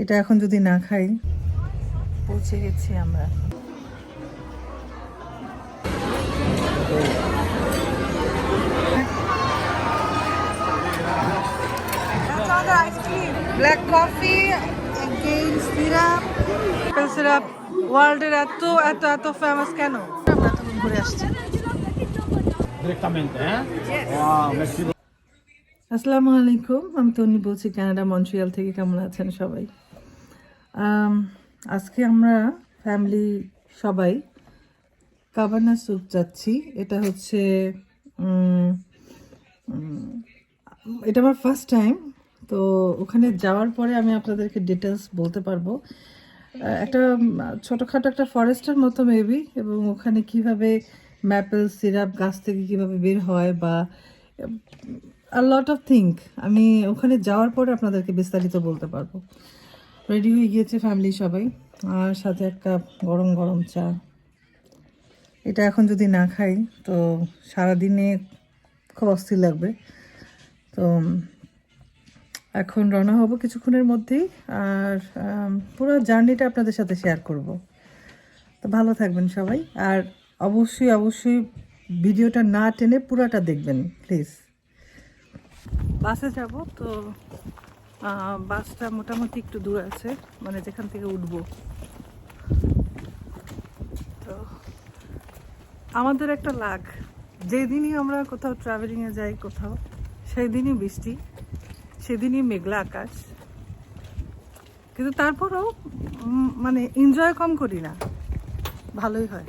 এটা এখন যদি না খাই পৌঁছে গেছি আমরা। ব্ল্যাক কফি সিরাপ সিরাপ ওয়ার্ল্ডের এত এত এত ফেমাস কেন? আমরা ঘুরে আসছি। Eh? আসসালামু আলাইকুম আমি তনি বলছি কানাডা মন্ট্রিয়াল থেকে কেমন আছেন সবাই? আজকে আমরা ফ্যামিলি সবাই কাবানা স্যুপ যাচ্ছি এটা হচ্ছে এটা আমার ফার্স্ট টাইম তো ওখানে যাওয়ার পরে আমি আপনাদেরকে ডিটেলস বলতে পারব। একটা ছোটোখাটো একটা ফরেস্টের মতো মেবি এবং ওখানে কীভাবে ম্যাপেল সিরাপ গাছ থেকে কীভাবে বের হয় বা লট অফ থিঙ্ক আমি ওখানে যাওয়ার পরে আপনাদেরকে বিস্তারিত বলতে পারব। রেডি হয়ে গিয়েছে ফ্যামিলি সবাই। আর সাথে এক কাপ গরম গরম চা। এটা এখন যদি না খাই, তো সারাদিনে খুব অস্থির লাগবে। তো, এখন রওনা হব কিছুক্ষণের মধ্যেই। আর পুরো জার্নিটা আপনাদের সাথে শেয়ার করব। তো ভালো থাকবেন সবাই। আর অবশ্যই অবশ্যই ভিডিওটা না টেনে পুরাটা দেখবেন প্লিজ বাসে যাব, তো বাসটা মোটামুটি একটু দূর আছে মানে যেখান থেকে উঠব। তো আমাদের একটা লাগ যেদিনই আমরা কোথাও ট্রাভেলিংয়ে যাই কোথাও সেই দিনই বৃষ্টি সেদিনই মেঘলা আকাশ। কিন্তু তারপরেও মানে এনজয় কম করি না ভালোই হয়।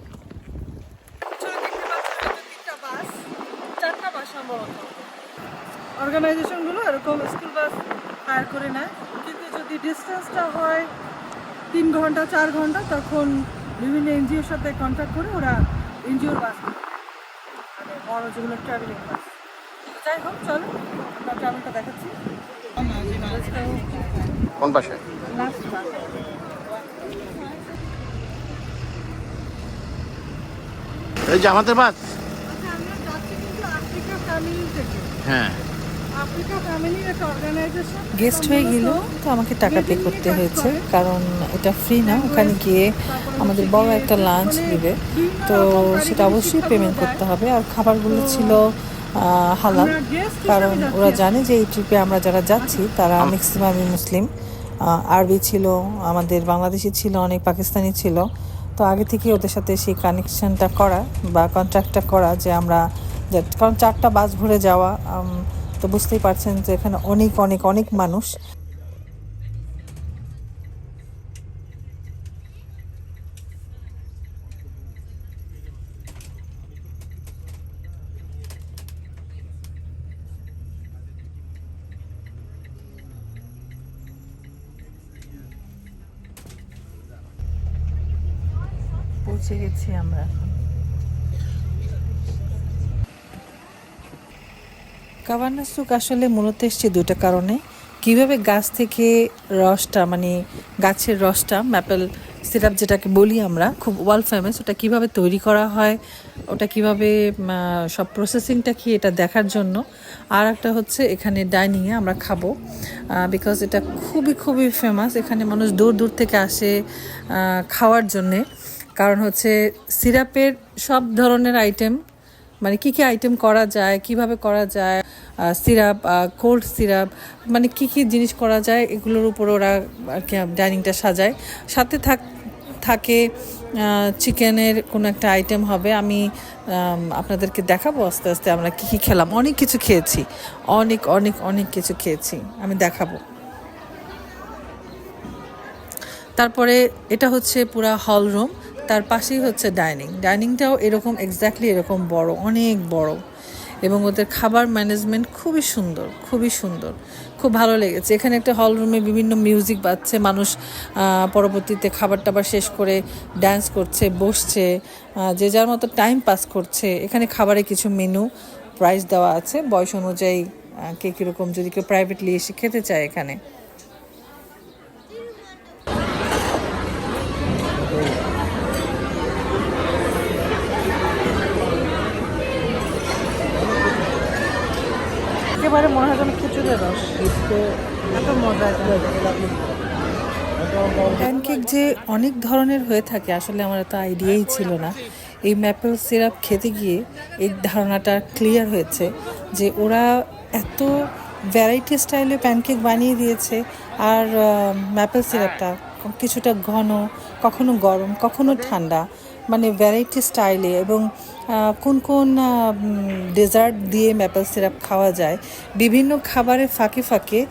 অর্গানাইজেশনগুলো এরকম স্কুল বাস হায়ার করে নেয়। কিন্তু যদি ডিস্টেন্সটা হয় তিন ঘণ্টা চার ঘণ্টা তখন বিভিন্ন এনজিওর সাথে কন্ট্যাক্ট করে ওরা এনজিওর বাস। মানে বড় যেগুলো ট্রাভেলিং বাস যাই হোক চলো আমরা ট্রাভেলটা দেখাচ্ছি। কোন পাশে? লাস্ট এই যে আমাদের বাস। আচ্ছা হ্যাঁ। গেস্ট হয়ে গেলেও তো আমাকে টাকা পে করতে হয়েছে কারণ এটা ফ্রি না ওখানে গিয়ে আমাদের বড় একটা লাঞ্চ দিবে। তো সেটা অবশ্যই পেমেন্ট করতে হবে। আর খাবারগুলো ছিল হালাল কারণ ওরা জানে যে এই ট্রিপে আমরা যারা যাচ্ছি তারা ম্যাক্সিমামই মুসলিম আরবি ছিল আমাদের বাংলাদেশি ছিল অনেক পাকিস্তানি ছিল। তো আগে থেকে ওদের সাথে সেই কানেকশনটা করা বা কন্ট্রাক্টটা করা যে আমরা যে- কারণ চারটা বাস ভরে যাওয়া তো বুঝতেই পারছেন যে এখানে অনেক অনেক অনেক মানুষ। পৌঁছে গেছি আমরা এখন। কাভার্না সুক আসলে মূলত এসছে দুটো কারণে। কীভাবে গাছ থেকে রসটা মানে গাছের রসটা ম্যাপেল সিরাপ যেটাকে বলি আমরা, খুব ওয়ার্ল্ড ফেমাস ওটা কীভাবে তৈরি করা হয়, ওটা কীভাবে সব প্রসেসিংটা কি এটা দেখার জন্য। আর একটা হচ্ছে এখানে ডাইনিংয়ে আমরা খাব বিকজ এটা খুবই খুবই ফেমাস এখানে মানুষ দূর দূর থেকে আসে খাওয়ার জন্যে। কারণ হচ্ছে সিরাপের সব ধরনের আইটেম মানে কি কি আইটেম করা যায়, কীভাবে করা যায় সিরাপ কোল্ড সিরাপ মানে কি কি জিনিস করা যায়, এগুলোর উপর ওরা আর কি ডাইনিংটা সাজায়। সাথে থাক, থাকে চিকেনের কোনো একটা আইটেম হবে। আমি আপনাদেরকে দেখাবো আস্তে আস্তে আমরা কী কী খেলাম। অনেক কিছু খেয়েছি। অনেক অনেক অনেক কিছু খেয়েছি। আমি দেখাবো। তারপরে এটা হচ্ছে পুরা হল রুম তার পাশেই হচ্ছে ডাইনিং ডাইনিংটাও এরকম এক্স্যাক্টলি এরকম বড়, অনেক বড়। এবং ওদের খাবার ম্যানেজমেন্ট খুবই সুন্দর খুবই সুন্দর। খুব ভালো লেগেছে। এখানে একটা হল রুমে বিভিন্ন মিউজিক বাজছে, মানুষ পরবর্তীতে খাবার টাবার শেষ করে ড্যান্স করছে, বসছে যে যার মতো টাইম পাস করছে। এখানে খাবারে কিছু মেনু প্রাইস দেওয়া আছে। বয়স অনুযায়ী কে কীরকম, যদি কেউ প্রাইভেটলি এসে খেতে চায় এখানে। একেবারে মনে হয় যেন খিচুড়ের রস। এত মজা প্যানকেক যে অনেক ধরনের হয়ে থাকে, আসলে আমার এত আইডিয়াই ছিল না। এই ম্যাপেল সিরাপ খেতে গিয়ে এই ধারণাটা ক্লিয়ার হয়েছে যে ওরা এত ভ্যারাইটি স্টাইলে প্যানকেক বানিয়ে দিয়েছে আর ম্যাপেল সিরাপটা কিছুটা ঘন, কখনো গরম, কখনো ঠান্ডা। মানে ভ্যারাইটি স্টাইলে এবং কোন কোন ডেজার্ট দিয়ে ম্যাপেল সিরাপ খাওয়া যায়, বিভিন্ন খাবারের ফাঁকে ফাঁকে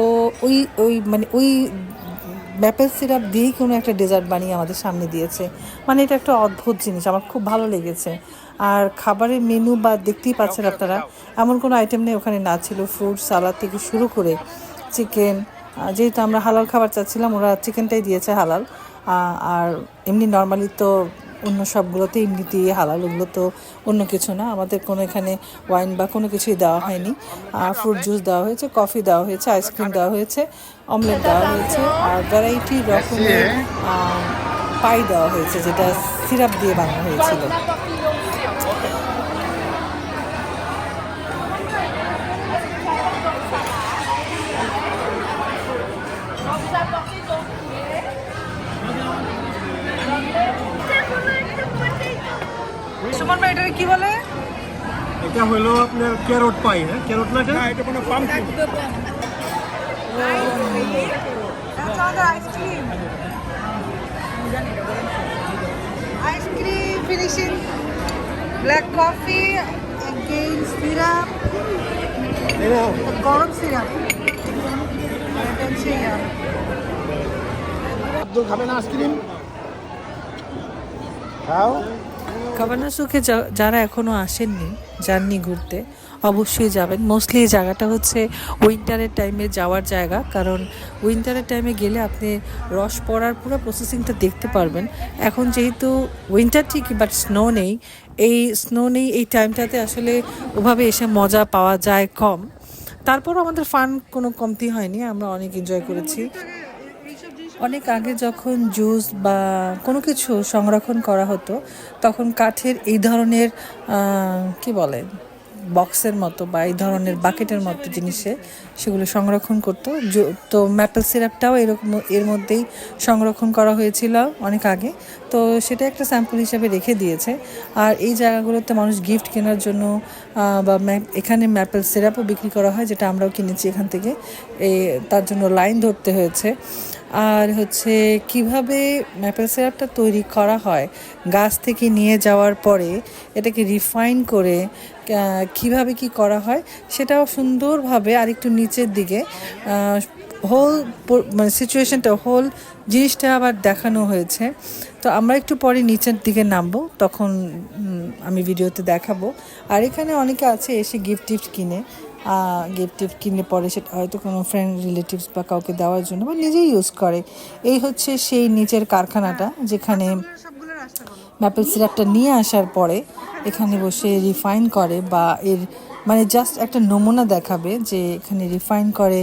ও ওই ওই মানে ওই ম্যাপেল সিরাপ দিয়েই কোনো একটা ডেজার্ট বানিয়ে আমাদের সামনে দিয়েছে। মানে এটা একটা অদ্ভুত জিনিস, আমার খুব ভালো লেগেছে। আর খাবারের মেনু বা দেখতেই পাচ্ছেন আপনারা, এমন কোনো আইটেম নেই ওখানে না ছিল ফ্রুট সালাদ থেকে শুরু করে চিকেন যেহেতু আমরা হালাল খাবার চাচ্ছিলাম, ওরা চিকেনটাই দিয়েছে হালাল আর এমনি নর্মালি তো অন্য সবগুলোতে এমনি দিয়ে হালাল, ওগুলো তো অন্য কিছু না। আমাদের কোনো এখানে ওয়াইন বা কোনো কিছুই দেওয়া হয়নি। আর ফ্রুট জুস দেওয়া হয়েছে কফি দেওয়া হয়েছে আইসক্রিম দেওয়া হয়েছে অমলেট দেওয়া হয়েছে, আর ভ্যারাইটি রকমের পাই দেওয়া হয়েছে, যেটা সিরাপ দিয়ে বানানো হয়েছিল। এটা হলো আপনার ক্যারট পাই হ্যাঁ? ক্যারট না এটা? এটা কোনো পাম্পকিন আমাদের ice cream ice cream finishing black coffee গরম সিরাপ আব্দুল খাবে না আইসক্রিম খাও। কাবানা সুখে যা- যারা এখনও আসেননি, যাননি ঘুরতে, অবশ্যই যাবেন। মোস্টলি এই জায়গাটা হচ্ছে উইন্টারের টাইমে যাওয়ার জায়গা, কারণ উইন্টারের টাইমে গেলে আপনি রস পড়ার পুরো প্রসেসিংটা দেখতে পারবেন। এখন যেহেতু উইন্টার ঠিকই বাট স্নো নেই, এই স্নো নেই, এই টাইমটাতে আসলে ওভাবে এসে মজা পাওয়া যায় কম। তারপরও আমাদের ফান কোনো কমতি হয়নি, আমরা অনেক এনজয় করেছি। অনেক আগে যখন জুস বা কোনো কিছু সংরক্ষণ করা হতো, তখন কাঠের এই ধরনের কি বলে, বক্সের মতো বা এই ধরনের বাকেটের মতো জিনিসে সেগুলো সংরক্ষণ করতো। তো ম্যাপেল সিরাপটাও এরকম, এর মধ্যেই সংরক্ষণ করা হয়েছিল অনেক আগে। তো সেটা একটা স্যাম্পল হিসেবে রেখে দিয়েছে। আর এই জায়গাগুলোতে মানুষ গিফট কেনার জন্য বা এখানে ম্যাপেল সিরাপও বিক্রি করা হয়, যেটা আমরাও কিনেছি এখান থেকে। তার জন্য লাইন ধরতে হয়েছে। আর হচ্ছে কীভাবে ম্যাপেল সিরাপটা তৈরি করা হয় গাছ থেকে নিয়ে যাওয়ার পরে এটাকে রিফাইন করে কীভাবে কি করা হয় সেটাও সুন্দরভাবে আরেকটু নিচের দিকে হোল মানে সিচুয়েশনটা হোল জিনিসটা আবার দেখানো হয়েছে। তো আমরা একটু পরে নিচের দিকে নামবো, তখন আমি ভিডিওতে দেখাবো। আর এখানে অনেকে আছে এসে গিফট টিফট কিনে। গিফট টিফট কিনলে পরে সেটা হয়তো কোনো ফ্রেন্ড রিলেটিভস বা কাউকে দেওয়ার জন্য বা নিজেই ইউজ করে। এই হচ্ছে সেই নিচের কারখানাটা যেখানে ম্যাপেল সিরাপটা নিয়ে আসার পরে এখানে বসে রিফাইন করে বা এর মানে জাস্ট একটা নমুনা দেখাবে যে এখানে রিফাইন করে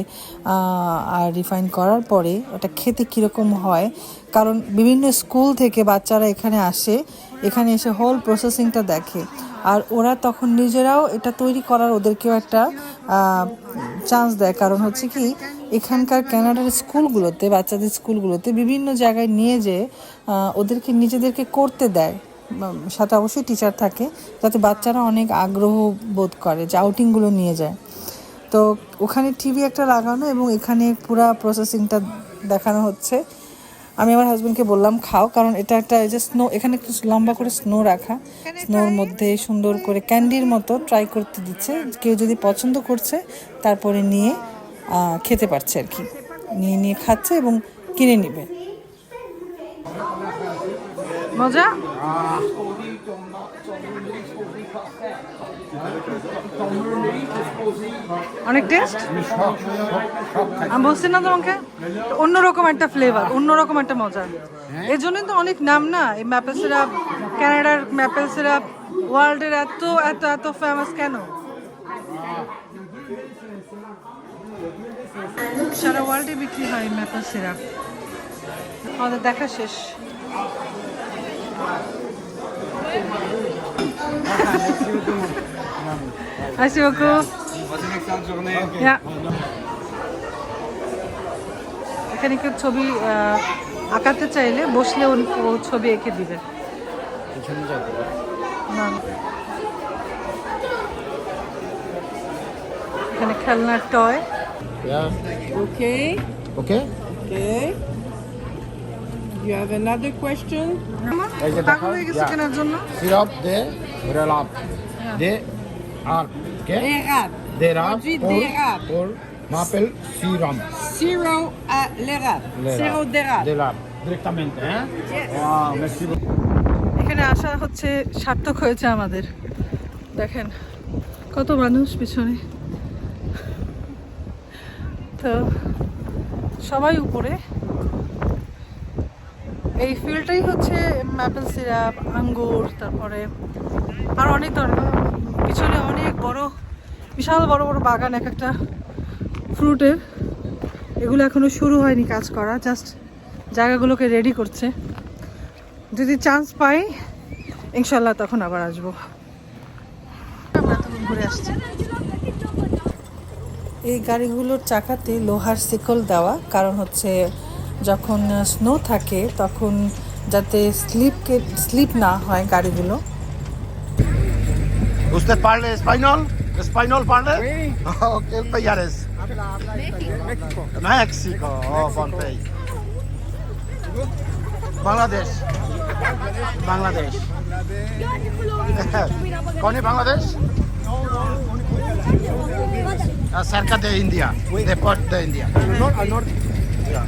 আর রিফাইন করার পরে ওটা খেতে কীরকম হয়। কারণ বিভিন্ন স্কুল থেকে বাচ্চারা এখানে আসে এখানে এসে হোল প্রসেসিংটা দেখে। আর ওরা তখন নিজেরাও এটা তৈরি করার ওদেরকেও একটা চান্স দেয়। কারণ হচ্ছে কি, এখানকার ক্যানাডার স্কুলগুলোতে, বাচ্চাদের স্কুলগুলোতে বিভিন্ন জায়গায় নিয়ে যেয়ে ওদেরকে নিজেদেরকে করতে দেয়। সাথে অবশ্যই টিচার থাকে, যাতে বাচ্চারা অনেক আগ্রহ বোধ করে যে আউটিংগুলো নিয়ে যায়। তো ওখানে টিভি একটা লাগানো এবং এখানে পুরা প্রসেসিংটা দেখানো হচ্ছে। আমি আমার হাজব্যান্ডকে বললাম খাও। কারণ এটা একটা এই যে স্নো এখানে একটু লম্বা করে স্নো রাখা। স্নোর মধ্যে সুন্দর করে ক্যান্ডির মতো ট্রাই করতে দিচ্ছে। কেউ যদি পছন্দ করছে তারপরে নিয়ে খেতে পারছে আর কি। নিয়ে নিয়ে খাচ্ছে এবং কিনে নিবে। মজা? অনেক টেস্ট আমি বলছি না তোমাকে? অন্যরকম একটা ফ্লেভার অন্যরকম একটা মজা। এর জন্যই তো অনেক নাম না এই ম্যাপেল সিরাপ ক্যানাডার ম্যাপেল সিরাপ ওয়ার্ল্ডের এত এত এত ফেমাস কেন? সারা ওয়ার্ল্ডে বিক্রি হয় ম্যাপেল সিরাপ আমাদের দেখা শেষ। Merci beaucoup. Ja. এখানে কেউ ছবি আঁকাতে চাইলে বসলে ও ছবি এঁকে দিবে না এখানে খেলনার toy Yeah. Okay, Okay. okay. You have another question? এই যে পাগল দেখো, হয়ে গেছে yeah. কেনার জন্য Syrup de relap. De arp. Okay. L'érable. De. Produit d'érable. pour m'appelle syrup. Sirop à l'érable. Sirop d'érable. De rap. Directamente, hein? Yes. Wow, merci beaucoup. এখানে আসা হচ্ছে সার্থক হয়েছে আমাদের দেখেন কত মানুষ পিছনে তো সবাই উপরে এই ফিল্ডটাই হচ্ছে ম্যাপেল সিরাপ আঙ্গুর তারপরে আর অনেক ধরনের পিছনে অনেক বড় বিশাল বড় বড় বাগান, এক একটা ফ্রুটের। এগুলো এখনও শুরু হয়নি কাজ করা, জাস্ট জায়গাগুলোকে রেডি করছে। যদি চান্স পাই ইনশাল্লাহ তখন আবার আসব। আমরা তখন ঘুরে আসছি। এই গাড়িগুলোর চাকাতে লোহার শিকল দেওয়া, কারণ হচ্ছে যখন স্নো থাকে, তখন যাতে স্লিপকে স্লিপ না হয় গাড়িগুলো। ¿Usted parla español? ¿Español parla? Oui. Oh, ¿Qué país eres? México. México. Oh, buen país. Bangladesh. Bangladesh. ¿Con Bangladesh? Ah, cerca de India. De port de India. Al norte. Yeah.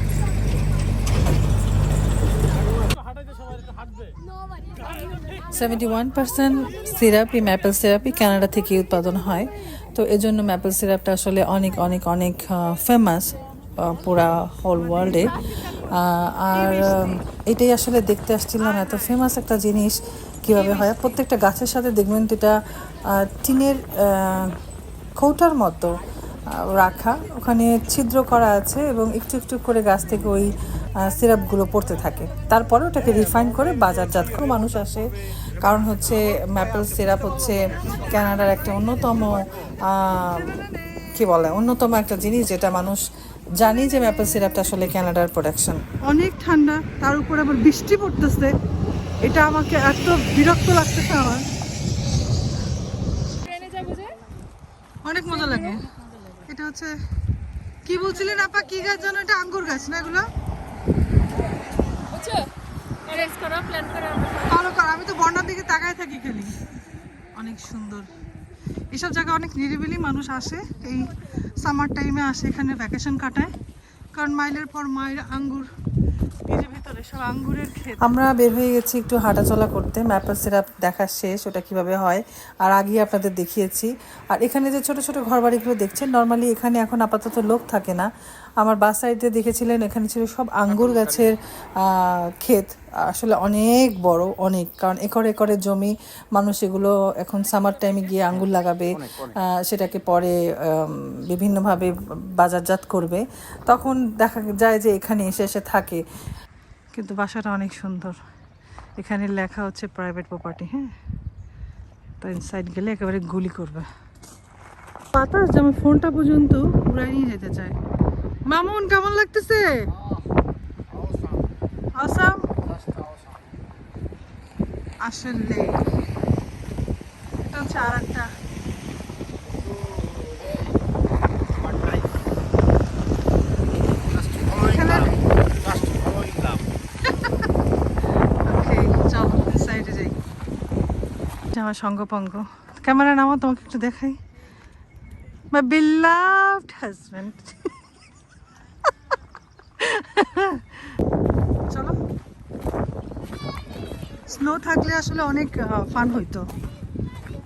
Seventy one percent সিরাপই maple সিরাপই Canada থেকে উৎপাদন হয়। তো এজন্য maple সিরাপটা আসলে অনেক অনেক অনেক ফেমাস পুরা হোল ওয়ার্ল্ডে আর এটাই আসলে দেখতে আসছিলাম এত ফেমাস একটা জিনিস কীভাবে হয়। প্রত্যেকটা গাছের সাথে দেখবেন এটা টিনের কৌটার মতো রাখা। ওখানে ছিদ্র করা আছে এবং একটু একটু করে গাছ থেকে ওই সিরাপগুলো পড়তে থাকে। তারপরে ওটাকে রিফাইন করে বাজারজাত করে মানুষ আসে। কারণ হচ্ছে ম্যাপেল সিরাপ হচ্ছে ক্যানাডার একটা অন্যতম কি বলে, অন্যতম একটা জিনিস যেটা মানুষ জানি যে ম্যাপেল সিরাপটা আসলে কানাডার প্রোডাকশন অনেক ঠান্ডা, তার উপর আবার বৃষ্টি পড়তেছে। এটা আমাকে এত বিরক্ত লাগতেছে আমার। অনেক মজা লাগে। এটা হচ্ছে, কি বলছিলেন আপা? কি গাছ জানো এটা আঙ্গুর গাছ না এগুলো? ভালো কর আমি তো বন্যার দিকে তাকায় থাকি খালি। অনেক সুন্দর। এসব জায়গায় অনেক নিরিবিলি মানুষ আসে। এই সামার টাইমে আসে এখানে ভ্যাকেশন কাটায়। কারণ মাইলের পর মাইল আঙ্গুর এই সব আঙ্গুরের ক্ষেত। আমরা বের হয়ে গেছি একটু হাঁটাচলা করতে। ম্যাপেল সিরাপ দেখা শেষ ওটা কীভাবে হয়? আর আগে আপনাদের দেখিয়েছি। আর এখানে যে ছোট ছোট ঘরবাড়িগুলো দেখছেন নর্মালি এখানে এখন আপাতত লোক থাকে না। আমার বাস সাইডে দেখেছিলেন এখানে ছিল সব আঙ্গুর গাছের ক্ষেত। আসলে অনেক বড় অনেক। কারণ একর একরের জমি মানুষ এগুলো এখন সামার টাইমে গিয়ে আঙ্গুর লাগাবে সেটাকে পরে বিভিন্নভাবে বাজারজাত করবে। তখন দেখা যায় যে এখানে এসে এসে থাকে। কিন্তু বাসাটা অনেক সুন্দর। এখানে লেখা হচ্ছে প্রাইভেট প্রপার্টি হ্যাঁ? তো ইনসাইড গেলে একেবারে গুলি করবে। বাতাস যেমন ফোনটা পর্যন্ত উড়াই নিয়ে যেতে চায়। মামুন কেমন লাগতেছে? আসাম আসলে। এটা হচ্ছে আর একটা আমার সঙ্গপঙ্গ। ক্যামেরা নামা তোমাকে একটু দেখাই। মাই বিলাভড হাজব্যান্ড চলো স্নো থাকলে আসলে অনেক ফান হইতো।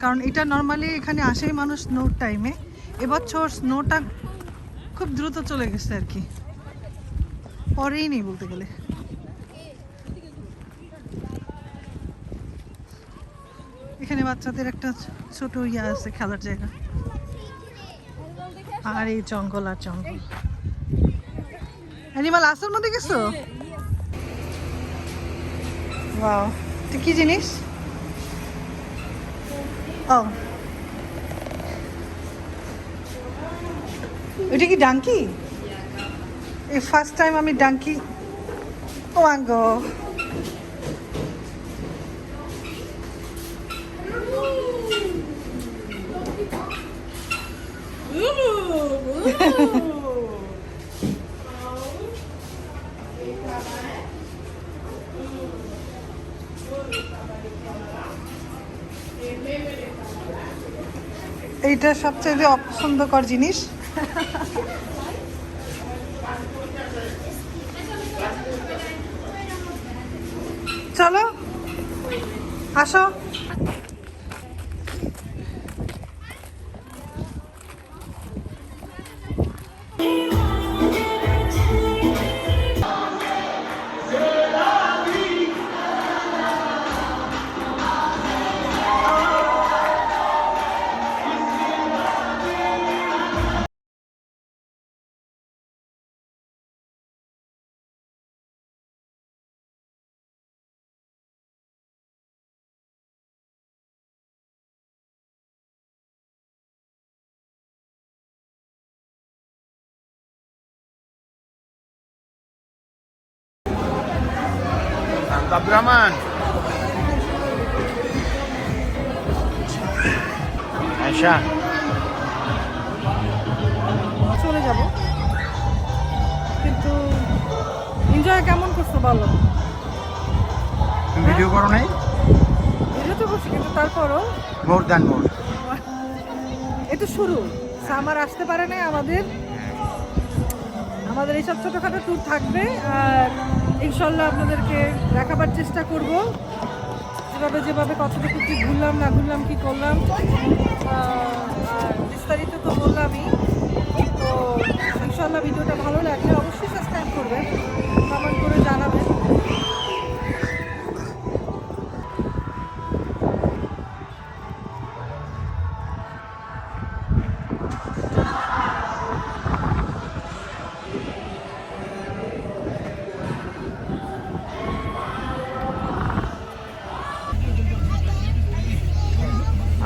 কারণ এটা নর্মালি এখানে আসেই মানুষ স্নোর টাইমে এবছর স্নোটা খুব দ্রুত চলে গেছে আর কি। পরেই নেই বলতে গেলে। এখানে বাচ্চাদের একটা ছোট ইয়ে আছে, খেলার জায়গা। আর এই জঙ্গল আর জঙ্গল। অ্যানিমাল আসার মধ্যে গেছো? ওয়াও এটা কি জিনিস ও ওটা কি ডাঙ্কি এই ফার্স্ট টাইম আমি ডাঙ্কি ও গো এইটা সবচেয়ে অপছন্দকর জিনিস। চলো আসো। Abdurrahman. Aisha. চলে যাব। কিন্তু এনজয় কেমন করছ তুমি ভিডিও করো নাই? এটা তো করছি কিন্তু তারপরও মোর দ্যান মোর। এটা শুরু। সামার আসতে পারে না আমাদের। আমাদের এইসব ছোটোখাটো ট্যুর থাকবে আর ইনশাল্লাহ আপনাদেরকে দেখাবার চেষ্টা করব। যেভাবে যেভাবে কতটুকু কী ঘুরলাম না ঘুরলাম কি করলাম বিস্তারিত তো বললামই। তো ইনশাল্লাহ ভিডিওটা ভালো লাগলে অবশ্যই সাবস্ক্রাইব করবেন।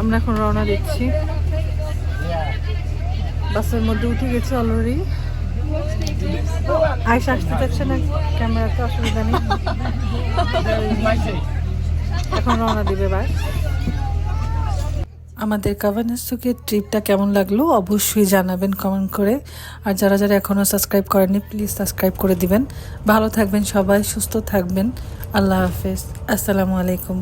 আমরা এখন রওনা দিচ্ছি। বাসের মধ্যে উঠে গেছি অলরেডি আয়সা আসতে চাচ্ছে না, ক্যামেরাতে অসুবিধা নেই। এখন রওনা দিবে বাস। আমাদের কাভানাসুকের ট্রিপটা কেমন লাগল অবশ্যই জানাবেন কমেন্ট করে। আর যারা যারা এখনও সাবস্ক্রাইব করেননি প্লিজ সাবস্ক্রাইব করে দিবেন। ভালো থাকবেন সবাই, সুস্থ থাকবেন। আল্লাহ হাফেজ। আসসালামু আলাইকুম।